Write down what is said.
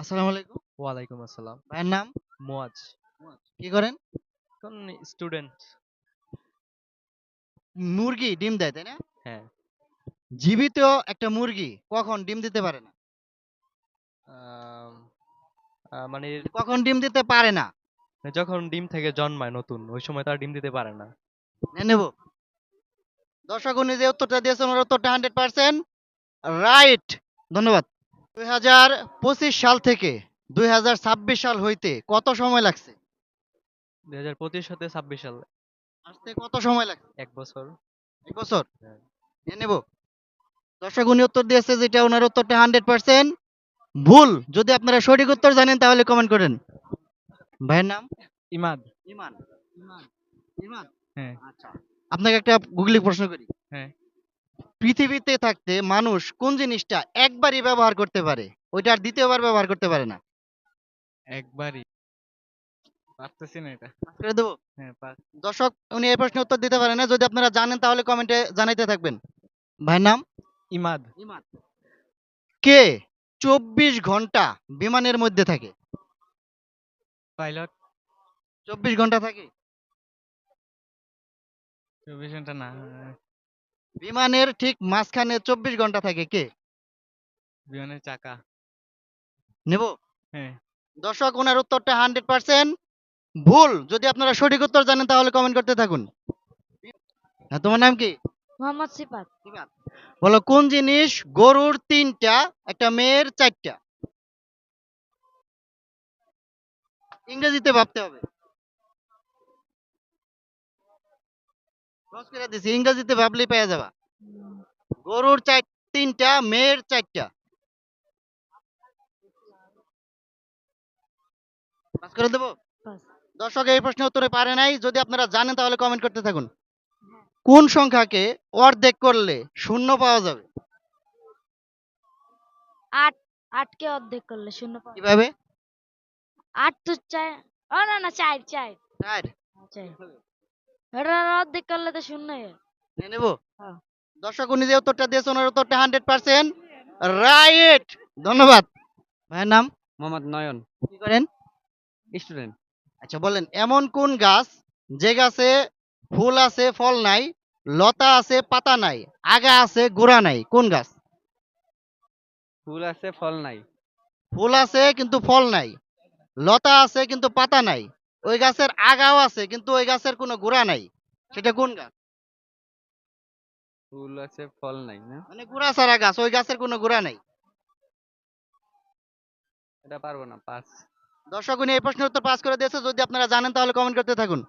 আসসালামু আলাইকুম। ওয়ালাইকুম আসসালাম। ভাইয়ের নাম? মোয়াজ। কি করেন? কোন স্টুডেন্ট। মুরগি ডিম দেয় তাই না? হ্যাঁ। জীবিত একটা মুরগি কখন ডিম দিতে পারে না? মানে কখন ডিম দিতে পারে না? যখন ডিম থেকে জন্মায় নতুন ওই সময় তার ডিম দিতে পারে না। নেব। দর্শক উনি যে উত্তরটা দিয়েছেন ওর উত্তরটা হান্ড্রেড পার্সেন্ট রাইট ধন্যবাদ। দুই হাজার পঁচিশ সাল থেকে দুই হাজার ছাব্বিশ সাল হইতে কত সময় লাগছে? দুই হাজার পঁচিশ হতে ছাব্বিশ সাল। আসতে কত সময় লাগছে? এক বছর। এক বছর? হ্যাঁ। নিয়ে নেব। দর্শক উনি উত্তর দিয়েছে যেটা ওনার উত্তরটা হান্ড্রেড পার্সেন্ট ভুল। যদি আপনারা সঠিক উত্তর জানেন তাহলে কমেন্ট করেন। ভাইয়ের নাম? ইমাদ। ইমান। ইমান। ইমান? হ্যাঁ। আচ্ছা। আপনাকে একটা গুগলি প্রশ্ন করি। পৃথিবীতে থাকতে মানুষ কোন জিনিসটা একবারই ব্যবহার করতে পারে? ওইটা আর দ্বিতীয়বার ব্যবহার করতে পারে না। একবারই? পারতেছি না এটা। করে দেবো? হ্যাঁ দর্শক উনি এই প্রশ্নের উত্তর দিতে পারে না। যদি আপনারা জানেন তাহলে কমেন্টে জানাইতে থাকবেন। ভাইয়ের নাম? ইমাদ। ইমান কে চব্বিশ ঘণ্টা বিমানের মধ্যে থাকে? পাইলট। চব্বিশ ঘণ্টা থাকে? চব্বিশ ঘণ্টা না বিমানের ঠিক মাঝখানে চব্বিশ ঘণ্টা থাকে কে? বিমানের চাকা। নেব? হ্যাঁ। দর্শক ওনার উত্তরটা হান্ড্রেড পার্সেন্ট ভুল। যদি আপনারা সঠিক উত্তর জানেন তাহলে কমেন্ট করতে থাকুন। হ্যাঁ তোমার নাম কি? মোহাম্মদ সিফাত। বলো কোন জিনিস গরুর তিনটা একটা মেয়ের চারটা? ইংরেজিতে ভাবতে হবে। সহজ করে দিছি ইংরেজিতে ভাবলেই পেয়ে যাবা। গরুর চার তিনটা মেয়ের চারটা। পাস করে দেবো? দর্শক এই প্রশ্নের উত্তরে পারে নাই। যদি আপনারা জানেন তাহলে কমেন্ট করতে থাকুন। কোন সংখ্যাকে অর্ধেক করলে শূন্য পাওয়া যাবে? আট আটকে অর্ধেক করলে শূন্য পাওয়া কীভাবে? আট তো চার ও না না চার চার। চার। চার। এটা অর্ধেক করলে তো শূন্য নিয়ে নেব? হ্যাঁ। দর্শক উনি যে উত্তরটা দিয়েছে ওনার উত্তরটা হান্ড্রেড পার্সেন্ট রাইট। ধন্যবাদ। ভাইয়ের নাম? মোহাম্মদ নয়ন। কি করেন? স্টুডেন্ট। আচ্ছা বলেন এমন কোন গাছ যে গাছে ফুল আছে ফল নাই লতা আছে পাতা নাই আগা আছে গোড়া নাই কোন গাছ? ফুল আছে ফল নাই। ফুল আছে কিন্তু ফল নাই লতা আছে কিন্তু পাতা নাই ওই গাছের আগাও আছে কিন্তু ওই গাছের কোনো গোড়া নাই। সেটা কোন গাছ? ফুল আছে ফল নাই না? মানে গোড়া ছাড়া গাছ ওই গাছের কোনো গোড়া নাই। এটা পারব না পাস। দর্শক উনি এই প্রশ্নের উত্তর পাস করে দিয়েছে। যদি আপনারা জানেন তাহলে কমেন্ট করতে থাকুন।